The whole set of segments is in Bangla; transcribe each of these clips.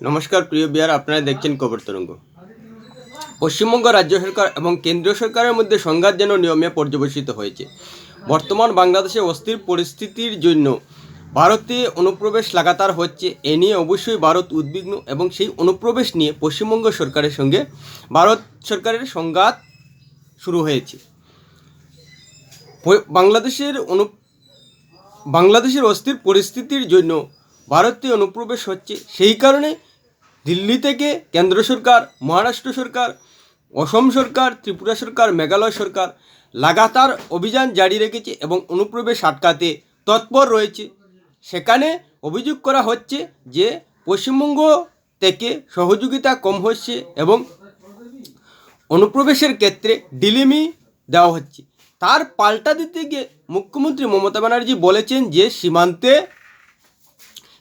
নমস্কার, প্রিয় বিহার আপনারা দেখছেন কবর তরঙ্গ। পশ্চিমবঙ্গ রাজ্য সরকার এবং কেন্দ্রীয় সরকারের মধ্যে সংঘাত যেন নিয়মে পর্যবেসিত হয়েছে। বর্তমান বাংলাদেশে অস্থির পরিস্থিতির জন্য ভারতে অনুপ্রবেশ লাগাতার হচ্ছে। এ নিয়ে অবশ্যই ভারত উদ্বিগ্ন এবং সেই অনুপ্রবেশ নিয়ে পশ্চিমবঙ্গ সরকারের সঙ্গে, ভারত সরকারের সংঘাত শুরু হয়েছে। বাংলাদেশের অনু, বাংলাদেশের অস্থির পরিস্থিতির জন্য ভারতে অনুপ্রবেশ হচ্ছে। সেই কারণে দিল্লি থেকে কেন্দ্র সরকার, মহারাষ্ট্র সরকার, অসম সরকার, ত্রিপুরা সরকার, মেঘালয় সরকার লাগাতার অভিযান জারি রেখেছে এবং অনুপ্রবেশ আটকাতে তৎপর রয়েছে। সেখানে অভিযোগ করা হচ্ছে যে পশ্চিমবঙ্গ থেকে সহযোগিতা কম হচ্ছে এবং অনুপ্রবেশের ক্ষেত্রে ডিলিমি দেওয়া হচ্ছে। তার পাল্টা দিতে গিয়ে মুখ্যমন্ত্রী মমতা ব্যানার্জি বলেছেন যে সীমান্তে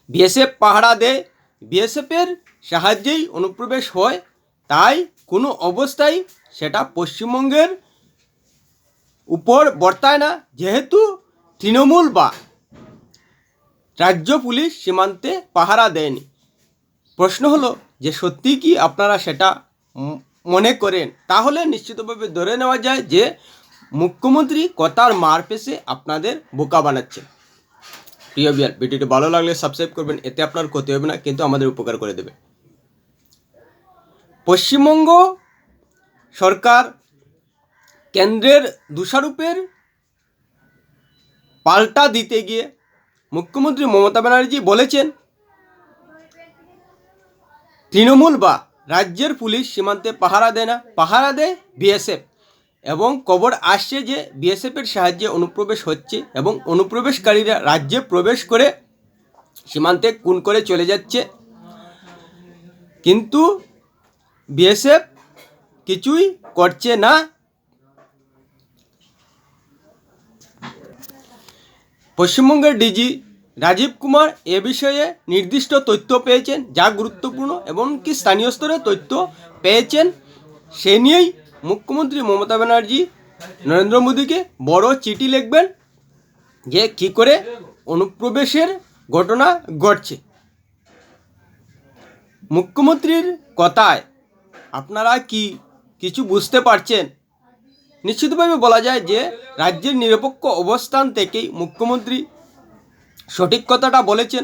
বিএসএফ পাহারা দেয়। বিএসএফের সাহায্যেই অনুপ্রবেশ হয়, তাই কোনো অবস্থায় সেটা পশ্চিমবঙ্গের উপর বর্তায় না। যেহেতু তৃণমূল বা রাজ্য পুলিশ সীমান্তে পাহারা দেয়নি। প্রশ্ন হলো যে সত্যি কি আপনারা সেটা মনে করেন? তাহলে নিশ্চিতভাবে ধরে নেওয়া যায় যে মুখ্যমন্ত্রী কথার মার পেশে আপনাদের বোকা বানাচ্ছেন। প্রিয় বিয়ার, ভিডিওটি ভালো লাগলে সাবস্ক্রাইব করবেন, এতে আপনার ক্ষতি হবে না, কিন্তু আমাদের উপকার করে দেবে। পশ্চিমবঙ্গ সরকার কেন্দ্রের দোষারোপের পাল্টা দিতে গিয়ে মুখ্যমন্ত্রী মমতা ব্যানার্জি বলেছেন, তৃণমূল বা রাজ্যের পুলিশ সীমান্তে পাহারা দেয় না। পাহারা দেয় বিএসএফ এবং খবর আসছে যে বিএসএফের সাহায্যে অনুপ্রবেশ হচ্ছে এবং অনুপ্রবেশকারীরা রাজ্যে প্রবেশ করে সীমান্তে খুন করে চলে যাচ্ছে। কিন্তু বিএসএফ কিছুই করছে না। পশ্চিমবঙ্গের ডিজি রাজীব কুমার এ বিষয়ে নির্দিষ্ট তথ্য পেয়েছেন, যা গুরুত্বপূর্ণ এবং কি স্থানীয় স্তরে তথ্য পেয়েছেন। সে নিয়েই মুখ্যমন্ত্রী মমতা ব্যানার্জি নরেন্দ্র মোদীকে বড় চিঠি লিখবেন যে কী করে অনুপ্রবেশের ঘটনা ঘটছে। মুখ্যমন্ত্রীর কথায় আপনারা কি কিছু বুঝতে পারছেন? নিশ্চিতভাবে বলা যায় যে রাজ্যের নিরপেক্ষ অবস্থান থেকেই মুখ্যমন্ত্রী সঠিক কথাটা বলেছেন।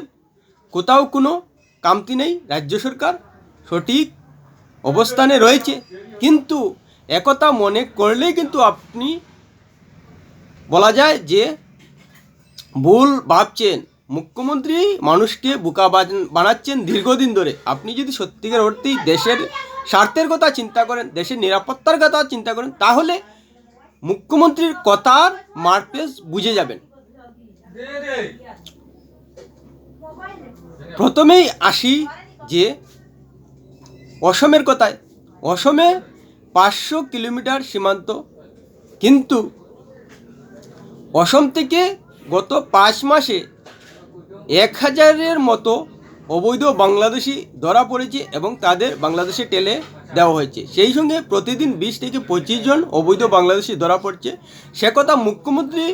কোথাও কোনো কামতি নেই, রাজ্য সরকার সঠিক অবস্থানে রয়েছে। কিন্তু একথা মনে করলেই কিন্তু আপনি বলা যায় যে ভুল ভাবছেন। মুখ্যমন্ত্রী মানুষকে বোকা বানাচ্ছেন দীর্ঘদিন ধরে। আপনি যদি সত্যিকার অর্থেই দেশের স্বার্থের কথা চিন্তা করেন, দেশের নিরাপত্তার কথা চিন্তা করেন, তাহলে মুখ্যমন্ত্রীর কথার মারপেস বুঝে যাবেন। প্রথমেই আসি যে অসমের কথায়, অসমে পাঁচশো কিলোমিটার সীমান্ত, কিন্তু অসম থেকে গত পাঁচ মাসে এক হাজারের মতো অবৈধ বাংলাদেশি ধরা পড়েছে এবং তাদের বাংলাদেশে টেলে দেওয়া হয়েছে। সেই সঙ্গে প্রতিদিন বিশ থেকে পঁচিশ জন অবৈধ বাংলাদেশি ধরা পড়ছে। সে কথা মুখ্যমন্ত্রী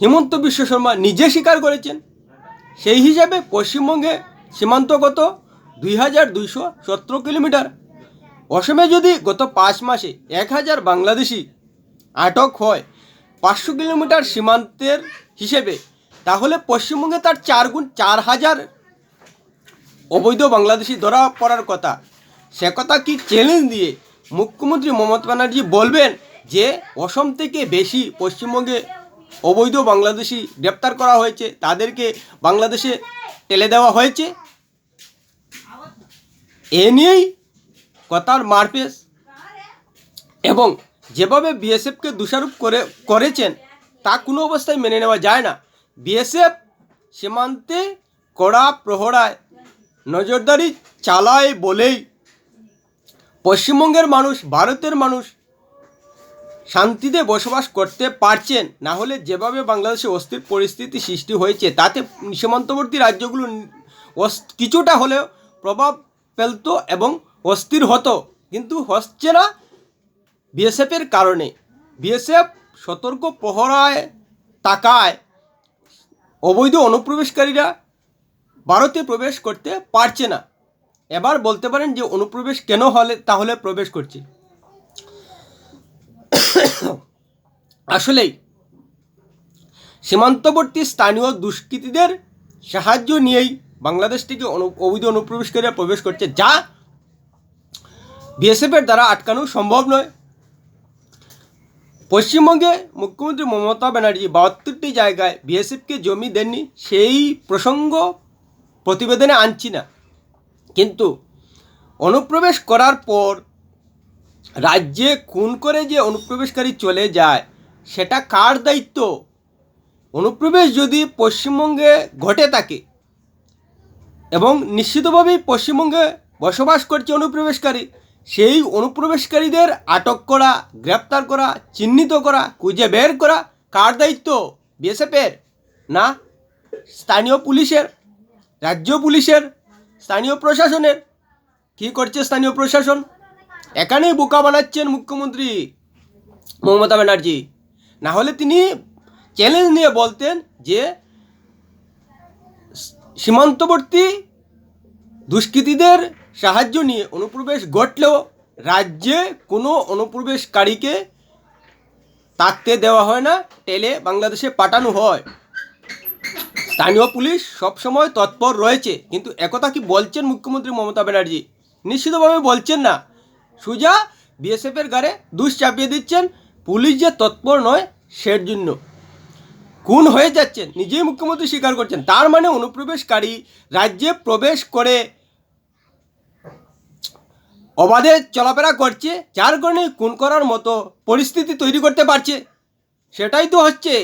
হিমন্ত বিশ্ব শর্মা নিজে স্বীকার করেছেন। সেই হিসাবে পশ্চিমবঙ্গে সীমান্তগত দুই হাজার দুইশো সতেরো কিলোমিটার। অসমে যদি গত পাঁচ মাসে এক হাজার বাংলাদেশি আটক হয় পাঁচশো কিলোমিটার সীমান্তের হিসেবে, তাহলে পশ্চিমবঙ্গে তার চার গুণ চার হাজার অবৈধ বাংলাদেশি ধরা পড়ার কথা। সে কথা কি চ্যালেঞ্জ দিয়ে মুখ্যমন্ত্রী মমতা ব্যানার্জি বলবেন যে অসম থেকে বেশি পশ্চিমবঙ্গে অবৈধ বাংলাদেশি গ্রেপ্তার করা হয়েছে, তাদেরকে বাংলাদেশে টেলে দেওয়া হয়েছে? এ নিয়েই কথার মারপেস এবং যেভাবে বিএসএফকে দোষারোপ করে, করেছেন, তা কোনো অবস্থায় মেনে নেওয়া যায় না। বিএসএফ সীমান্তে কড়া প্রহরায় নজরদারি চালায় বলেই পশ্চিমবঙ্গের মানুষ, ভারতের মানুষ শান্তিতে বসবাস করতে পারছেন। না হলে যেভাবে বাংলাদেশে অস্থির পরিস্থিতি সৃষ্টি হয়েছে, তাতে সীমান্তবর্তী রাজ্যগুলো কিছুটা হলেও প্রভাব ফেলতো এবং অস্থির হতো। কিন্তু হচ্ছে না বিএসএফের কারণে। বিএসএফ সতর্ক প্রহরায় তাকায়। অবৈধ অনুপ্রবেশকারীরা ভারতে প্রবেশ করতে পারছে না। এবার বলতে পারেন যে অনুপ্রবেশ কেন হলে, তাহলে প্রবেশ করছে। আসলেই, সীমান্তবর্তী স্থানীয় দুষ্কৃতীদের সাহায্য নিয়েই বাংলাদেশ থেকে অবৈধ অনুপ্রবেশকারীরা প্রবেশ করছে, যা বিএসএফের দ্বারা আটকানো সম্ভব নয়। পশ্চিমবঙ্গে মুখ্যমন্ত্রী মমতা ব্যানার্জি বাহাত্তরটি জায়গায় বিএসএফকে জমি দেননি, সেই প্রসঙ্গ প্রতিবেদনে আনছি না। কিন্তু অনুপ্রবেশ করার পর রাজ্যে খুন করে যে অনুপ্রবেশকারী চলে যায়, সেটা কার দায়িত্ব? অনুপ্রবেশ যদি পশ্চিমবঙ্গে ঘটে থাকে এবং নিশ্চিতভাবেই পশ্চিমবঙ্গে বসবাস করছে অনুপ্রবেশকারী, সেই অনুপ্রবেশকারীদের আটক করা, গ্রেপ্তার করা, চিহ্নিত করা, খুঁজে বের করা কার দায়িত্ব? বিএসএফের না স্থানীয় পুলিশের? রাজ্য পুলিশের, স্থানীয় প্রশাসনের। কী করছে স্থানীয় প্রশাসন? এখানেই বোকা বানাচ্ছেন মুখ্যমন্ত্রী মমতা ব্যানার্জি। না হলে তিনি চ্যালেঞ্জ নিয়ে বলতেন যে, সীমান্তবর্তী দুষ্কৃতীদের সাহায্য নিয়ে অনুপ্রবেশ ঘটলেও রাজ্যে কোনো অনুপ্রবেশকারীকে থাকতে দেওয়া হয় না, টেলে বাংলাদেশে পাঠানো হয়। স্থানীয় পুলিশ সবসময় তৎপর রয়েছে, কিন্তু একথা কি বলছেন মুখ্যমন্ত্রী মমতা ব্যানার্জি? নিশ্চিতভাবে বলছেন না। সুজা, বিএসএফের গাড়ে দুষ চাপিয়ে দিচ্ছেন, পুলিশ যে তৎপর নয়, সের জন্য। খুন হয়ে যাচ্ছেন, নিজেই মুখ্যমন্ত্রী স্বীকার করছেন। তার মানে অনুপ্রবেশকারী রাজ্যে প্রবেশ করে অবাধে চলাফেরা করছে, যার কারণে খুন করার মতো পরিস্থিতি তৈরি করতে পারছে। সেটাই তো হচ্ছে।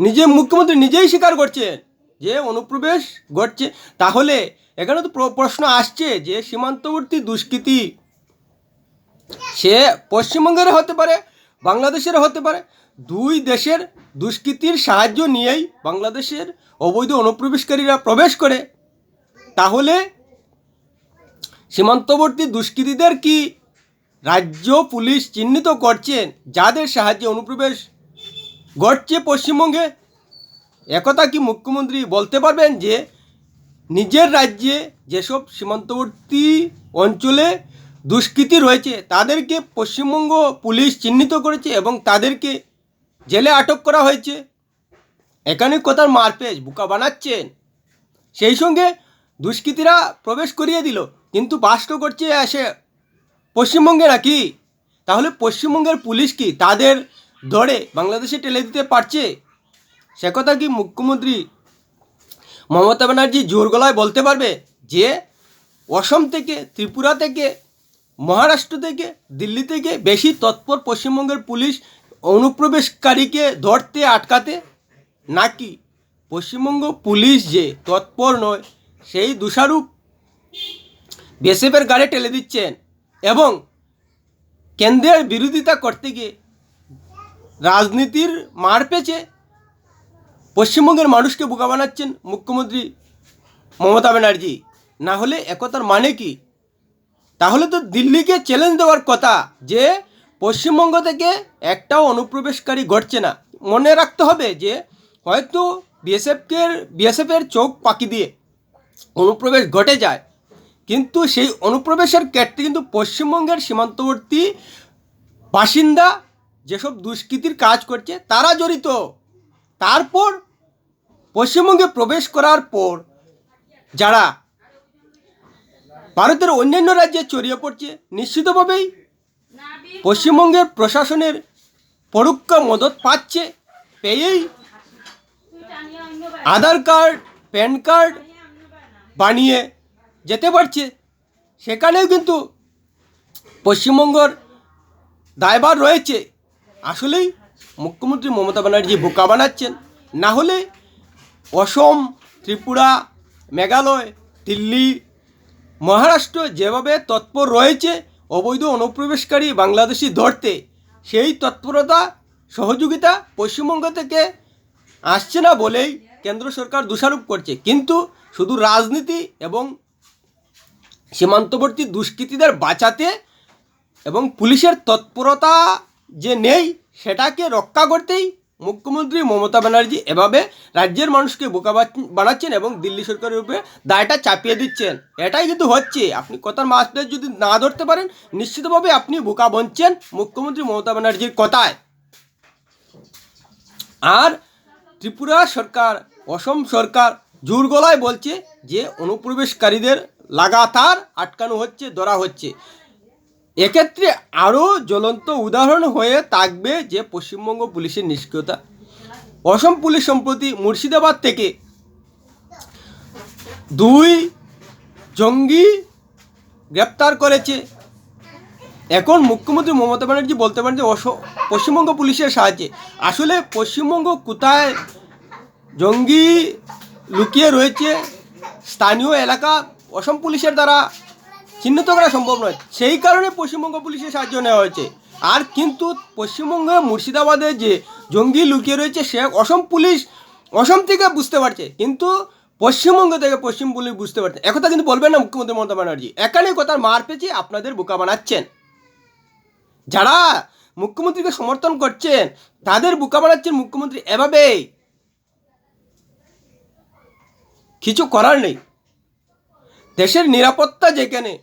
নিজে মুখ্যমন্ত্রী নিজেই স্বীকার করছেন যে অনুপ্রবেশ ঘটছে। তাহলে এখানে তো প্রশ্ন আসছে যে সীমান্তবর্তী দুষ্কৃতী সে পশ্চিমবঙ্গের হতে পারে, বাংলাদেশের হতে পারে। দুই দেশের দুষ্কৃতির সাহায্য নিয়েই বাংলাদেশের অবৈধ অনুপ্রবেশকারীরা প্রবেশ করে। তাহলে সীমান্তবর্তী দুষ্কৃতীদের কি রাজ্য পুলিশ চিহ্নিত করছেন যাদের সাহায্যে অনুপ্রবেশ ঘটছে পশ্চিমবঙ্গে, একথা কি মুখ্যমন্ত্রী বলতে পারবেন যে, নিজের রাজ্যে যেসব সীমান্তবর্তী অঞ্চলে দুষ্কৃতী রয়েছে, তাদেরকে পশ্চিমবঙ্গ পুলিশ চিহ্নিত করেছে এবং তাদেরকে জেলে আটক করা হয়েছে। এখানে কোথার মারপেজ বুকা বানাচ্ছেন। সেই সঙ্গে দুষ্কৃতীরা প্রবেশ করিয়ে দিল, কিন্তু বাস্ট করছে এসে পশ্চিমবঙ্গে নাকি? তাহলে পশ্চিমবঙ্গের পুলিশ কি তাদের ধরে বাংলাদেশে টেলে দিতে পারছে? সে কথা কি মুখ্যমন্ত্রী মমতা ব্যানার্জি জোর গলায় বলতে পারবে যে অসম থেকে, ত্রিপুরা থেকে, মহারাষ্ট্র থেকে, দিল্লি থেকে বেশি তৎপর পশ্চিমবঙ্গের পুলিশ অনুপ্রবেশকারীকে ধরতে, আটকাতে? নাকি পশ্চিমবঙ্গ পুলিশ যে তৎপর নয়, সেই দোষারূপ বিএসএফের গাড়ি টেলে দিচ্ছেন এবং কেন্দ্রের বিরোধিতা করতে গিয়ে রাজনীতির মার পেছে পশ্চিমবঙ্গের মানুষকে বোকা বানাচ্ছেন মুখ্যমন্ত্রী মমতা ব্যানার্জি। না হলে একতার মানে কি? তাহলে তো দিল্লিকে চ্যালেঞ্জ দেওয়ার কথা যে পশ্চিমবঙ্গ থেকে একটাও অনুপ্রবেশকারী ঘটছে না। মনে রাখতে হবে যে হয়তো বিএসএফকে, বিএসএফের চোখ পাকি দিয়ে অনুপ্রবেশ ঘটে যায়। কিন্তু সেই অনুপ্রবেশের ক্ষেত্রে কিন্তু পশ্চিমবঙ্গের সীমান্তবর্তী বাসিন্দা যেসব দুষ্কৃতির কাজ করছে, তারা জড়িত। তারপর পশ্চিমবঙ্গে প্রবেশ করার পর যারা ভারতের অন্যান্য রাজ্যে ছড়িয়ে পড়ছে, নিশ্চিতভাবেই পশ্চিমবঙ্গের প্রশাসনের পরোক্ষ মদত পাচ্ছে। পেয়েই আধার কার্ড, প্যান কার্ড বানিয়ে যেতে পারছে। সেখানেও কিন্তু পশ্চিমবঙ্গর দায়ভার রয়েছে। আসলেই মুখ্যমন্ত্রী মমতা ব্যানার্জি বোকা বানাচ্ছেন। না হলে অসম, ত্রিপুরা, মেঘালয়, দিল্লি, মহারাষ্ট্র যেভাবে তৎপর রয়েছে, অবৈধ অনুপ্রবেশকারী বাংলাদেশি ধরতে, সেই তৎপরতা, সহযোগিতা পশ্চিমবঙ্গ থেকে আসছে না বলেই কেন্দ্র সরকার দোষারোপ করছে। কিন্তু শুধু রাজনীতি এবং সীমান্তবর্তী দুষ্কৃতীদের বাঁচাতে এবং পুলিশের তৎপরতা যে নেই, সেটাকে রক্ষা করতেই মুখ্যমন্ত্রী মমতা ব্যানার্জি এভাবে রাজ্যের মানুষকে বোকা বানাচ্ছেন এবং দিল্লি সরকারের উপরে দায়টা চাপিয়ে দিচ্ছেন। এটাই কিন্তু হচ্ছে। আপনি কথার মাছটা যদি না ধরতে পারেন, নিশ্চিতভাবে আপনি বোকা বনছেন মুখ্যমন্ত্রী মমতা ব্যানার্জির কথায়। আর ত্রিপুরা সরকার, অসম সরকার জোর গলায় বলছে যে, অনুপ্রবেশকারীদের লাগাতার আটকানো হচ্ছে, ধরা হচ্ছে। এক্ষেত্রে আরও জ্বলন্ত উদাহরণ হয়ে থাকবে যে পশ্চিমবঙ্গ পুলিশের নিষ্ক্রিয়তা। অসম পুলিশ সম্প্রতি মুর্শিদাবাদ থেকে দুই জঙ্গি গ্রেপ্তার করেছে। এখন মুখ্যমন্ত্রী মমতা ব্যানার্জি বলতে পারেন যে পশ্চিমবঙ্গ পুলিশের সাহায্যে। আসলে পশ্চিমবঙ্গ কোথায় জঙ্গি লুকিয়ে রয়েছে, স্থানীয় এলাকা অসম পুলিশের দ্বারা চিহ্নিত করা সম্ভব নয়। সেই কারণে পশ্চিমবঙ্গ পুলিশের সাহায্য নেওয়া হয়েছে। আর কিন্তু পশ্চিমবঙ্গে মুর্শিদাবাদে যে জঙ্গি লুকিয়ে রয়েছে, সে অসম পুলিশ অসম থেকে বুঝতে পারছে। কিন্তু পশ্চিমবঙ্গ থেকে পশ্চিম পুলিশ বুঝতে পারছে একথা কিন্তু বলবেন না মুখ্যমন্ত্রী মমতা ব্যানার্জি। এখানে কথার মার পেঁচে আপনাদের বোকা বানাচ্ছেন। যারা মুখ্যমন্ত্রীকে সমর্থন করছেন, তাদের বোকা বানাচ্ছেন মুখ্যমন্ত্রী এভাবেই। কিছু করার নেই। দেশের নিরাপত্তা যেখানে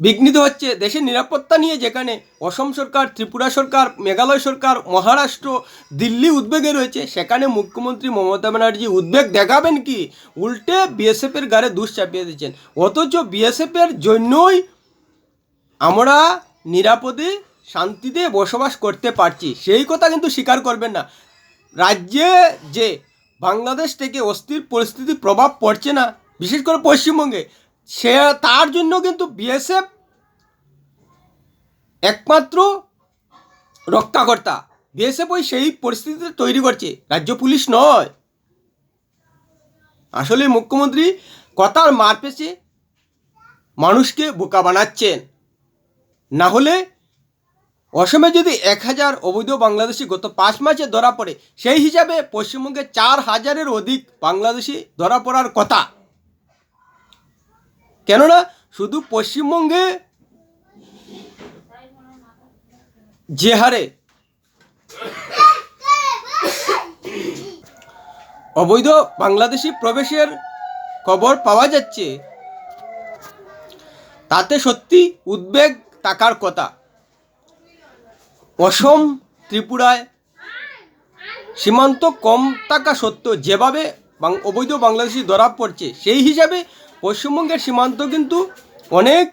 বিঘ্নিত হচ্ছে। দেশের নিরাপত্তা নিয়ে যেখানে অসম সরকার, ত্রিপুরা সরকার, মেঘালয় সরকার, মহারাষ্ট্র, দিল্লি উদ্বেগে রয়েছে, সেখানে মুখ্যমন্ত্রী মমতা ব্যানার্জি উদ্বেগ দেখাবেন কি? উল্টে বিএসএফের গাড়ে দুষ চাপিয়ে দিচ্ছেন। অথচ বিএসএফের জন্যই আমরা নিরাপদে, শান্তিতে বসবাস করতে পারছি। সেই কথা কিন্তু স্বীকার করবেন না। রাজ্যে যে বাংলাদেশ থেকে অস্থির পরিস্থিতি প্রভাব পড়ছে না, বিশেষ করে পশ্চিমবঙ্গে সে তার জন্য কিন্তু বিএসএফ একমাত্র রক্ষাকর্তা। বিএসএফ ওই সেই পরিস্থিতিতে তৈরি করছে, রাজ্য পুলিশ নয়। আসলে মুখ্যমন্ত্রী কথার মার পেছে মানুষকে বোকা বানাচ্ছেন। না হলে অসমে যদি এক হাজার অবৈধ বাংলাদেশি গত পাঁচ মাসে ধরা পড়ে, সেই হিসাবে পশ্চিমবঙ্গে চার হাজারের অধিক বাংলাদেশি ধরা পড়ার কথা। কেননা শুধু পশ্চিমবঙ্গে যে হারে অবৈধ বাংলাদেশি প্রবেশের খবর পাওয়া যাচ্ছে, তাতে সত্যি উদ্বেগ টাকার কথা। অসম, ত্রিপুরায় সীমান্ত কম থাকা সত্ত্বেও যেভাবে অবৈধ বাংলাদেশি ধরা পড়ছে, সেই হিসাবে পশ্চিমবঙ্গের সীমান্ত কিন্তু অনেক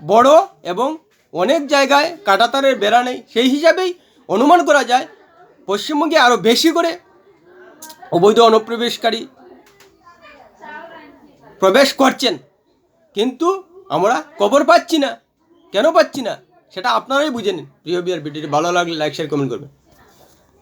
বড় এবং অনেক জায়গায় কাটাতারের বেড়া নেই। সেই হিসাবেই অনুমান করা যায় পশ্চিমবঙ্গে আরও বেশি করে অবৈধ অনুপ্রবেশকারী প্রবেশ করছেন। কিন্তু আমরা খবর পাচ্ছি না। কেন পাচ্ছি না? সেটা আপনারাই বুঝে নিন। প্রিয় বিয়ার ভিডিওটি ভালো লাগলে লাইক শেয়ার কমেন্ট করবেন।